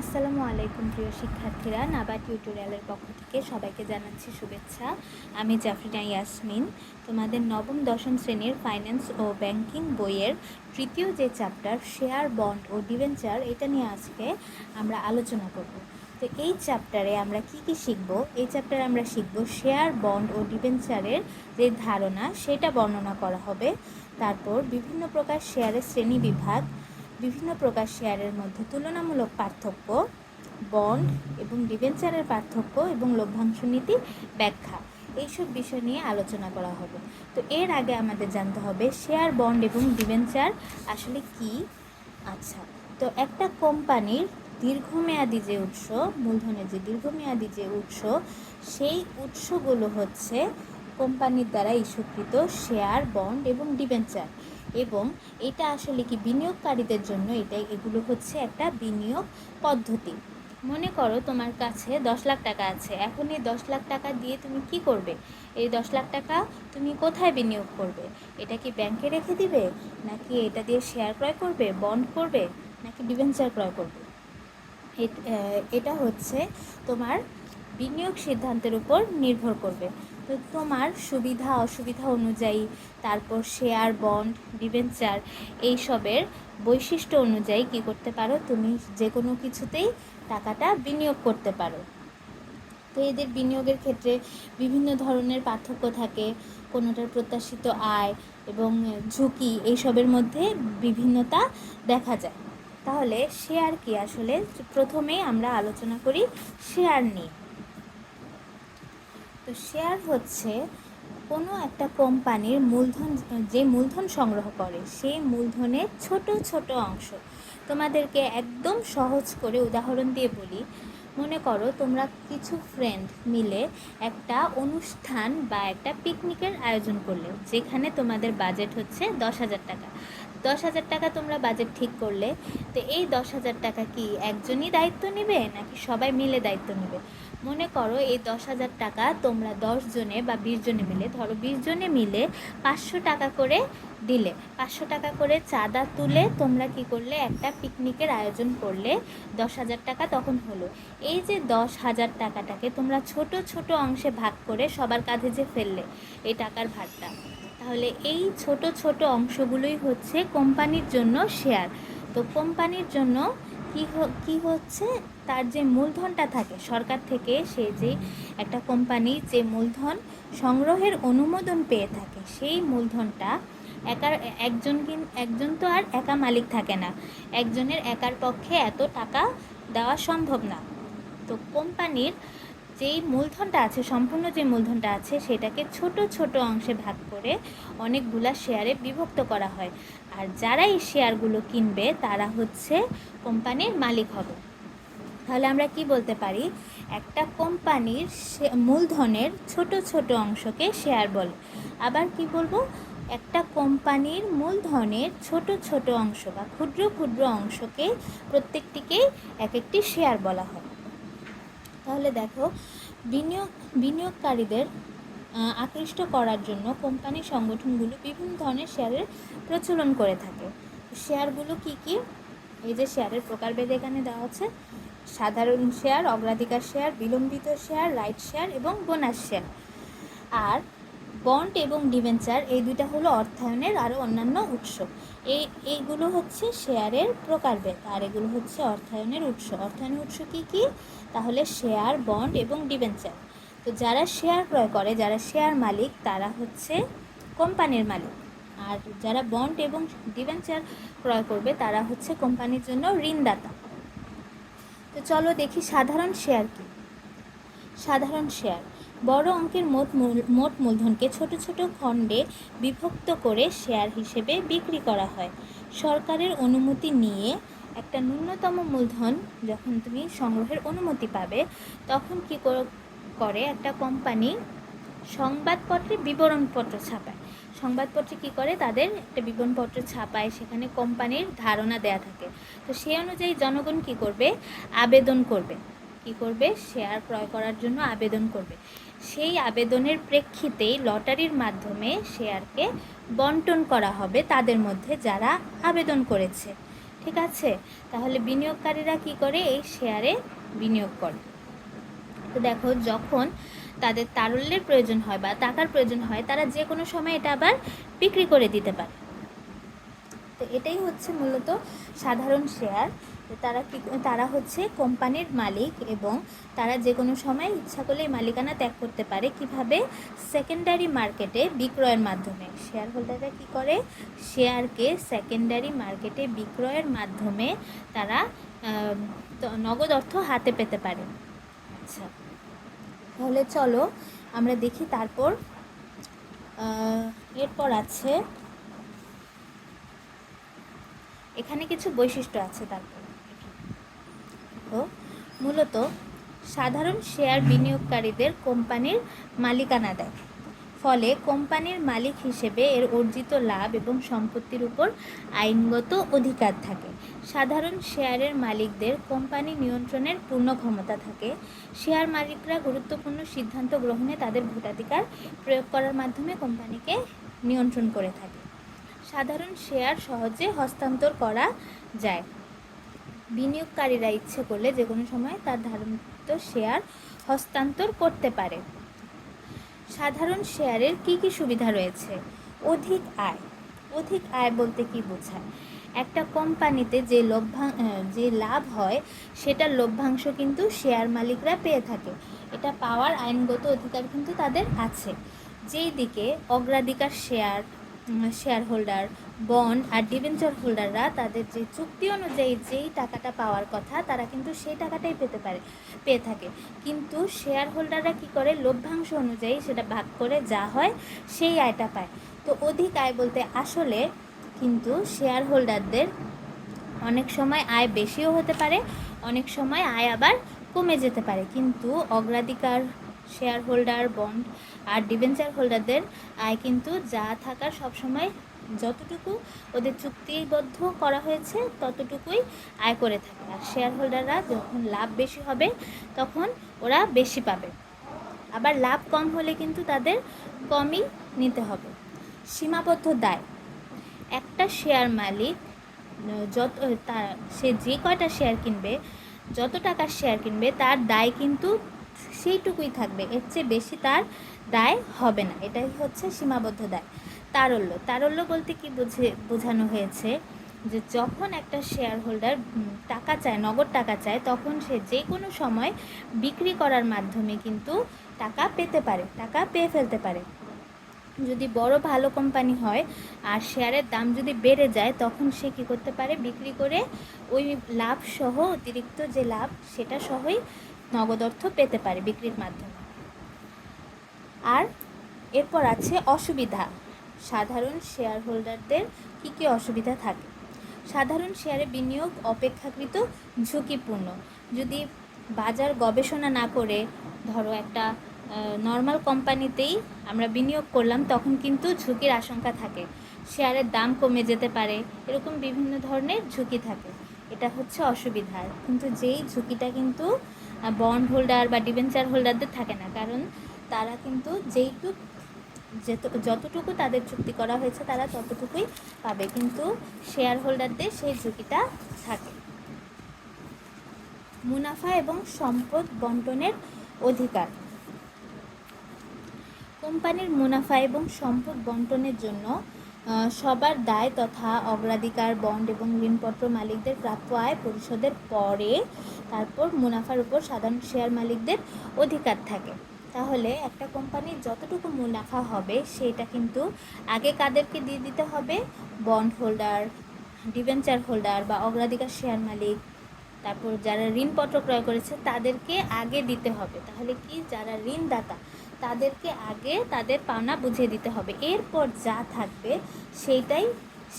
আসসালামু আলাইকুম প্রিয় শিক্ষার্থীরা নাবা টিউটোরিয়ালের পক্ষ থেকে সবাইকে জানাচ্ছি শুভেচ্ছা। আমি জাফরিনা ইয়াসমিন। তোমাদের নবম, দশম শ্রেণির ফাইন্যান্স ও ব্যাংকিং বইয়ের তৃতীয় যে চ্যাপ্টার শেয়ার বন্ড ও ডিভেঞ্চার এটা নিয়ে আজকে আমরা আলোচনা করব। তো এই চ্যাপ্টারে আমরা কি কি শিখব? এই চ্যাপ্টারে আমরা শিখব শেয়ার বন্ড ও ডিভেঞ্চারের যে ধারণা, সেটা বর্ণনা করা হবে। তারপর বিভিন্ন প্রকার শেয়ারের শ্রেণি বিভাগ বিভিন্ন প্রকার শেয়ারের মধ্যে তুলনামূলক পার্থক্য, বন্ড এবং ডিবেঞ্চারের পার্থক্য এবং লভ্যাংশ নীতি ব্যাখ্যা। এইসব বিষয় নিয়ে আলোচনা করা হবে। তো এর আগে আমাদের জানতে হবে, শেয়ার, বন্ড এবং ডিবেঞ্চার আসলে কি? আচ্ছা তো একটা কোম্পানির দীর্ঘমেয়াদী যে উৎস, মূলধনের যে দীর্ঘমেয়াদী যে উৎস, সেই উৎসগুলো হচ্ছে কোম্পানির দ্বারা ইস্যুকৃত শেয়ার, বন্ড এবং ডিবেঞ্চার। এবং এটা আসলে কি বিনিয়োগকারীদের জন্য এটা, এগুলো হচ্ছে একটা বিনিয়োগ পদ্ধতি। মনে করো তোমার কাছে দশ লাখ টাকা আছে, এখন এই দশ লাখ টাকা দিয়ে তুমি কি করবে? এই দশ লাখ টাকা তুমি কোথায় বিনিয়োগ করবে? এটা কি ব্যাংকে রেখে দিবে? নাকি এটা দিয়ে শেয়ার ক্রয় করবে? বন্ড করবে? নাকি ডিভেঞ্চার ক্রয় করবে? এটা হচ্ছে তোমার বিনিয়োগ সিদ্ধান্তের উপর নির্ভর করবে। তো তোমার সুবিধা, অসুবিধা অনুযায়ী তারপর শেয়ার বন্ড ডিভেঞ্চার এইসবের বৈশিষ্ট্য অনুযায়ী কি করতে পারো? তুমি যে কোনো কিছুতেই টাকাটা বিনিয়োগ করতে পারো। তো এদের বিনিয়োগের ক্ষেত্রে বিভিন্ন ধরনের পার্থক্য থাকে। কোনোটার প্রত্যাশিত আয় এবং ঝুঁকি এইসবের মধ্যে বিভিন্নতা দেখা যায়। তাহলে শেয়ার কি আসলে? প্রথমেই আমরা আলোচনা করি শেয়ার নিয়ে। তো শেয়ার হচ্ছে কোনো একটা কোম্পানির মূলধন, যে মূলধন সংগ্রহ করে সেই মূলধনের ছোট ছোট অংশ। তোমাদেরকে একদম সহজ করে উদাহরণ দিয়ে বলি। মনে করো তোমরা কিছু ফ্রেন্ড মিলে একটা অনুষ্ঠান বা একটা পিকনিকের আয়োজন করলে, যেখানে তোমাদের বাজেট হচ্ছে দশ হাজার টাকা। দশ হাজার টাকা তোমরা বাজেট ঠিক করলে, তো এই দশ হাজার টাকা কি একজনই দায়িত্ব নেবে নাকি সবাই মিলে দায়িত্ব নেবে? মনে করো এই দশ হাজার টাকা তোমরা দশ জনে বা বিশ জনে মিলে, ধরো বিশ জনে মিলে পাঁচশো টাকা করে দিলে, পাঁচশো টাকা করে চাঁদা তুলে তোমরা কি করলে? একটা পিকনিকের আয়োজন করলে দশ হাজার টাকা তখন হলো। এই যে দশ হাজার টাকাটাকে তোমরা ছোট ছোট অংশে ভাগ করে সবার কাঁধে যে ফেললে, এই টাকার ভারটা তাহলে এই ছোট ছোট অংশগুলোই হচ্ছে কোম্পানির জন্য শেয়ার। তো কোম্পানির জন্য কি কি হচ্ছে? তার যে মূলধনটা থাকে, সরকার থেকে সে যে একটা কোম্পানি যে মূলধন সংগ্রহের অনুমোদন পেয়ে থাকে, সেই মূলধনটা একার, একজন একজন তো আর একা মালিক থাকে না। একজনের একার পক্ষে এত টাকা দেওয়া সম্ভব না। তো কোম্পানির যেই মূলধনটা আছে, সম্পূর্ণ যে মূলধনটা আছে, সেটাকে ছোট ছোট অংশে ভাগ করে অনেকগুলা শেয়ারে বিভক্ত করা হয়। আর যারা এই শেয়ারগুলো কিনবে, তারা হচ্ছে কোম্পানির মালিক হবে। তাহলে আমরা কি বলতে পারি? একটা কোম্পানির মূলধনের ছোট ছোট অংশকে শেয়ার বলে। আবার কি বলব? একটা কোম্পানির মূলধনের ছোট ছোট অংশ বা ক্ষুদ্র ক্ষুদ্র অংশকে প্রত্যেকটিকেই এক একটি শেয়ার বলা হয়। তাহলে দেখো, বিনিয়োগ, বিনিয়োগকারীদের আকৃষ্ট করার জন্য কোম্পানি সংগঠনগুলো বিভিন্ন ধরনের শেয়ারের প্রচলন করে থাকে। শেয়ারগুলো কি কি? এই যে শেয়ারের প্রকারভেদ এখানে দেওয়া আছে। সাধারণ শেয়ার, অগ্রাধিকার শেয়ার, বিলম্বিত শেয়ার, রাইট শেয়ার এবং বোনাস শেয়ার। আর বন্ড এবং ডিভেঞ্চার, এই দুইটা হলো অর্থায়নের আরও অন্যান্য উৎস। এই, এইগুলো হচ্ছে শেয়ারের প্রকারভেদ। আর এগুলো হচ্ছে অর্থায়নের উৎস। অর্থায়নের উৎস কি কি? তাহলে শেয়ার, বন্ড এবং ডিভেঞ্চার তো যারা শেয়ার ক্রয় করে, যারা শেয়ার মালিক, তারা হচ্ছে কোম্পানির মালিক। আর যারা বন্ড এবং ডিভেঞ্চার ক্রয় করবে, তারা হচ্ছে কোম্পানির জন্য ঋণদাতা। তো চলো দেখি সাধারণ শেয়ার কি? সাধারণ শেয়ার। বড় অঙ্কের মোট মোট মূলধনকে ছোট ছোট খণ্ডে বিভক্ত করে শেয়ার হিসেবে বিক্রি করা হয়। সরকারের অনুমতি নিয়ে একটা ন্যূনতম মূলধন যখন তুমি সংগ্রহের অনুমতি পাবে, তখন কি করে একটা কোম্পানি সংবাদপত্রে বিবরণপত্র ছাপায়। সংবাদপত্রে কি করে? তাদের একটা বিবরণপত্র ছাপায়, সেখানে কোম্পানির ধারণা দেয়া থাকে। তো সেই অনুযায়ী জনগণ কি করবে? আবেদন করবে। কি করবে? শেয়ার ক্রয় করার জন্য আবেদন করবে। সেই আবেদনের প্রেক্ষিতেই লটারির মাধ্যমে শেয়ারকে বন্টন করা হবে তাদের মধ্যে যারা আবেদন করেছে। ঠিক আছে? তাহলে বিনিয়োগকারীরা কি করে এই শেয়ারে বিনিয়োগ করে? তো দেখো, যখন তাদের তারল্যের প্রয়োজন হয় বা টাকার প্রয়োজন হয়, তারা যে কোনো সময় এটা আবার বিক্রি করে দিতে পারে। তো এটাই হচ্ছে মূলত সাধারণ শেয়ার। তারা কি, তারা হচ্ছে কোম্পানির মালিক এবং তারা যে কোনো সময় ইচ্ছা করলে এই মালিকানা ত্যাগ করতে পারে কীভাবে? সেকেন্ডারি মার্কেটে বিক্রয়ের মাধ্যমে। শেয়ার হোল্ডাররা কী করে? শেয়ারকে সেকেন্ডারি মার্কেটে বিক্রয়ের মাধ্যমে তারা নগদ অর্থ হাতে পেতে পারে। আচ্ছা তাহলে চলো আমরা দেখি তারপর এরপর আছে, এখানে কিছু বৈশিষ্ট্য আছে তারপর। মূলত সাধারণ শেয়ার বিনিয়োগকারীদের কোম্পানির মালিকানা দেয়। ফলে কোম্পানির মালিক হিসেবে এর অর্জিত লাভ এবং সম্পত্তির উপর আইনগত অধিকার থাকে। সাধারণ শেয়ারের মালিকদের কোম্পানি নিয়ন্ত্রণের পূর্ণ ক্ষমতা থাকে। শেয়ার মালিকরা গুরুত্বপূর্ণ সিদ্ধান্ত গ্রহণে তাদের ভোটাধিকার প্রয়োগ করার মাধ্যমে কোম্পানিকে নিয়ন্ত্রণ করে থাকে। সাধারণ শেয়ার সহজে হস্তান্তর করা যায়। বিনিয়োগকারীরা ইচ্ছে করলে যে কোনো সময় তার ধারণিত শেয়ার হস্তান্তর করতে পারে। সাধারণ শেয়ারের কি কি সুবিধা রয়েছে? অধিক আয়। অধিক আয় বলতে কি বোঝায়? একটা কোম্পানিতে যে লভ্যাং যে লাভ হয়, সেটার লভ্যাংশ কিন্তু শেয়ার মালিকরা পেয়ে থাকে। এটা পাওয়ার আইনগত অধিকার কিন্তু তাদের আছে। যেই দিকে অগ্রাধিকার শেয়ার শেয়ার হোল্ডার বন্ড আর ডিবেঞ্চার হোল্ডাররা তাদের যে চুক্তি অনুযায়ী যেই টাকাটা পাওয়ার কথা, তারা কিন্তু সেই টাকাটাই পেতে পারে, পেয়ে থাকে। কিন্তু শেয়ার হোল্ডাররা কী করে? লভ্যাংশ অনুযায়ী সেটা ভাগ করে যা হয় সেই আয়টা পায়। তো অধিক আয় বলতে আসলে কিন্তু শেয়ার হোল্ডারদের অনেক সময় আয় বেশিও হতে পারে, অনেক সময় আয় আবার কমে যেতে পারে। কিন্তু অগ্রাধিকার শেয়ার হোল্ডার, বন্ড আর ডিবেঞ্চার হোল্ডারদের আয় কিন্তু যা থাকার সবসময় যতটুকু ওদের চুক্তিবদ্ধ করা হয়েছে, ততটুকুই আয় করে থাকে। আর শেয়ার হোল্ডাররা যখন লাভ বেশি হবে, তখন ওরা বেশি পাবে। আবার লাভ কম হলে কিন্তু তাদের কমই নিতে হবে। সীমাবদ্ধ দায়। একটা শেয়ার মালিক, যত তার সে যে কয়টা শেয়ার কিনবে, যত টাকার শেয়ার কিনবে, তার দায় কিন্তু সেইটুকুই থাকবে। এর চেয়ে বেশি তার দায় হবে না। এটাই হচ্ছে সীমাবদ্ধ দায়। তারল্য। তারল্য বলতে কি বুঝে, বোঝানো হয়েছে যে যখন একটা শেয়ার হোল্ডার টাকা চায়, নগদ টাকা চায়, তখন সে যে কোনো সময় বিক্রি করার মাধ্যমে কিন্তু টাকা পেতে পারে, টাকা পেয়ে ফেলতে পারে। যদি বড় ভালো কোম্পানি হয় আর শেয়ারের দাম যদি বেড়ে যায়, তখন সে কী করতে পারে? বিক্রি করে ওই লাভ সহ, অতিরিক্ত যে লাভ, সেটা সহই নগদ অর্থ পেতে পারে বিক্রির মাধ্যমে। আর এরপর আছে অসুবিধা। সাধারণ শেয়ার হোল্ডারদের কী কী অসুবিধা থাকে? সাধারণ শেয়ারে বিনিয়োগ অপেক্ষাকৃত ঝুঁকিপূর্ণ। যদি বাজার গবেষণা না করে, ধরো একটা নর্মাল কোম্পানিতেই আমরা বিনিয়োগ করলাম, তখন কিন্তু ঝুঁকির আশঙ্কা থাকে। শেয়ারের দাম কমে যেতে পারে, এরকম বিভিন্ন ধরনের ঝুঁকি থাকে। এটা হচ্ছে অসুবিধা। কিন্তু যেই ঝুঁকিটা কিন্তু বন্ড হোল্ডার বা ডিবেঞ্চার হোল্ডারদের থাকে না, কারণ তারা কিন্তু যেইটুক যতটুকু তাদের চুক্তি করা হয়েছে তারা ততটুকুই পাবে। কিন্তু শেয়ার হোল্ডারদের সেই ঝুঁকিটা থাকে। মুনাফা এবং সম্পদ বন্টনের অধিকার। কোম্পানির মুনাফা এবং সম্পদ বন্টনের জন্য সবার দায় তথা অগ্রাধিকার, বন্ড এবং ঋণপত্র মালিকদের প্রাপ্য আয় পরিশোধের পরে তারপর মুনাফার উপর সাধারণ শেয়ার মালিকদের অধিকার থাকে। তাহলে একটা কোম্পানির যতটুকু মুনাফা হবে, সেটা কিন্তু আগে কাদেরকে দিয়ে দিতে হবে? বন্ড হোল্ডার ডিবেঞ্চার হোল্ডার বা অগ্রাধিকার শেয়ার মালিক, তারপর যারা ঋণপত্র ক্রয় করেছে তাদেরকে আগে দিতে হবে। তাহলে কি যারা ঋণদাতা, তাদেরকে আগে তাদের পাওনা বুঝিয়ে দিতে হবে। এরপর যা থাকবে, সেইটাই,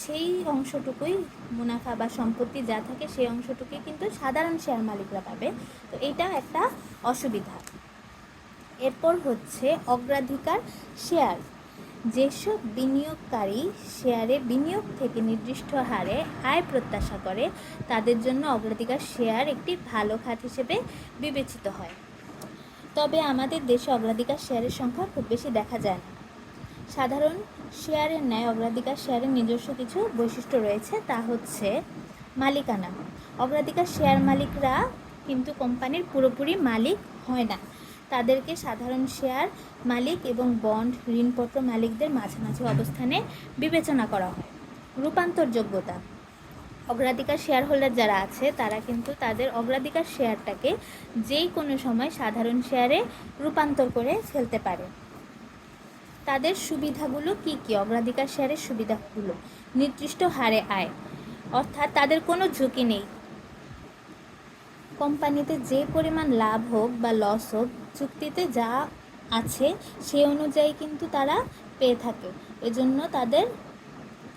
সেই অংশটুকুই মুনাফা বা সম্পত্তি যা থাকে, সেই অংশটুকুই কিন্তু সাধারণ শেয়ার মালিকরা পাবে। তো এটা একটা অসুবিধা। এরপর হচ্ছে অগ্রাধিকার শেয়ার। যেসব বিনিয়োগকারী শেয়ারে বিনিয়োগ থেকে নির্দিষ্ট হারে আয় প্রত্যাশা করে, তাদের জন্য অগ্রাধিকার শেয়ার একটি ভালো খাত হিসেবে বিবেচিত হয়। তবে আমাদের দেশে অগ্রাধিকার শেয়ারের সংখ্যা খুব বেশি দেখা যায় না। সাধারণ শেয়ারের ন্যায় অগ্রাধিকার শেয়ারের নিজস্ব কিছু বৈশিষ্ট্য রয়েছে, তা হচ্ছে মালিকানা। অগ্রাধিকার শেয়ার মালিকরা কিন্তু কোম্পানির পুরোপুরি মালিক হয় না। তাদেরকে সাধারণ শেয়ার মালিক এবং বন্ড ঋণপত্র মালিকদের মাঝামাঝি অবস্থানে বিবেচনা করা হয়। রূপান্তর যোগ্যতা অগ্রাধিকার শেয়ার হোল্ডার যারা আছে, তারা কিন্তু তাদের অগ্রাধিকার শেয়ারটাকে যেই কোনো সময় সাধারণ শেয়ারে রূপান্তর করে ফেলতে পারে। তাদের সুবিধাগুলো কি কি? অগ্রাধিকার শেয়ারের সুবিধাগুলো। নির্দিষ্ট হারে আয়। অর্থাৎ তাদের কোনো ঝুঁকি নেই। কোম্পানিতে যে পরিমাণ লাভ হোক বা লস হোক, চুক্তিতে যা আছে সে অনুযায়ী কিন্তু তারা পেয়ে থাকে। এজন্য তাদের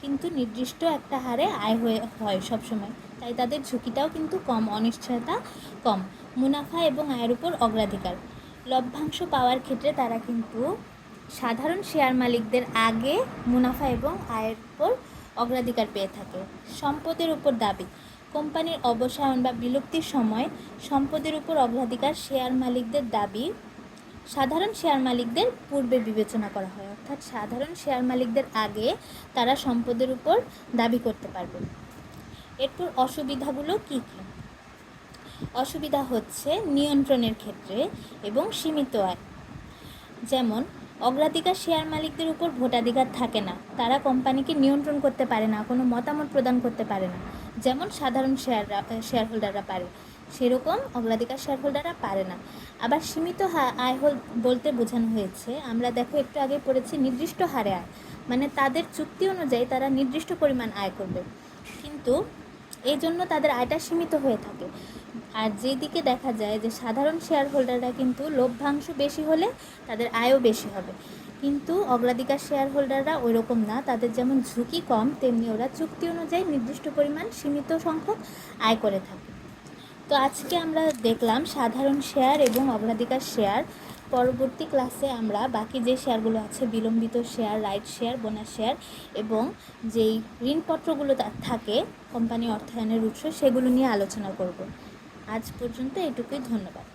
কিন্তু নির্দিষ্ট একটা হারে আয় হয়ে, হয় সবসময়। তাই তাদের ঝুঁকিটাও কিন্তু কম, অনিশ্চয়তা কম। মুনাফা এবং আয়ের উপর অগ্রাধিকার। লভ্যাংশ পাওয়ার ক্ষেত্রে তারা কিন্তু সাধারণ শেয়ার মালিকদের আগে মুনাফা এবং আয়ের উপর অগ্রাধিকার পেয়ে থাকে। সম্পদের উপর দাবি। কোম্পানির অবসায়ন বা বিলুপ্তির সময় সম্পদের উপর অগ্রাধিকার শেয়ার মালিকদের দাবি, সাধারণ শেয়ার মালিকদের পূর্বে বিবেচনা করা হয়। অর্থাৎ সাধারণ শেয়ার মালিকদের আগে তারা সম্পদের উপর দাবি করতে পারবে। এরপর অসুবিধাগুলো কি কি? অসুবিধা হচ্ছে নিয়ন্ত্রণের ক্ষেত্রে এবং সীমিত আয়। যেমন, অগ্রাধিকার শেয়ার মালিকদের উপর ভোটাধিকার থাকে না। তারা কোম্পানিকে নিয়ন্ত্রণ করতে পারে না, কোনো মতামত প্রদান করতে পারে না। যেমন সাধারণ শেয়াররা শেয়ার হোল্ডাররা পারে, সেরকম অগ্রাধিকার শেয়ার হোল্ডাররা পারে না। আবার সীমিত আয় হল বলতে বোঝানো হয়েছে, আমরা দেখো একটু আগে পড়েছি নির্দিষ্ট হারে আয় মানে তাদের চুক্তি অনুযায়ী তারা নির্দিষ্ট পরিমাণ আয় করবে। কিন্তু এই জন্য তাদের আয়টা সীমিত হয়ে থাকে। আর যেদিকে দেখা যায় যে সাধারণ শেয়ার হোল্ডাররা কিন্তু লভ্যাংশ বেশি হলে তাদের আয়ও বেশি হবে। কিন্তু অগ্রাধিকার শেয়ার হোল্ডাররা ওই রকম না, তাদের যেমন ঝুঁকি কম, তেমনি ওরা চুক্তি অনুযায়ী নির্দিষ্ট পরিমাণ সীমিত সংখ্যক আয় করে থাকে। তো আজকে আমরা দেখলাম সাধারণ শেয়ার এবং অগ্রাধিকার শেয়ার পরবর্তী ক্লাসে আমরা বাকি যে শেয়ারগুলো আছে, বিলম্বিত share right share bonus share এবং যেই ঋণপত্রগুলো থাকে কোম্পানি অর্থায়নের উৎস, সেগুলো নিয়ে আলোচনা করব। আজ পর্যন্ত এটুকুই ধন্যবাদ।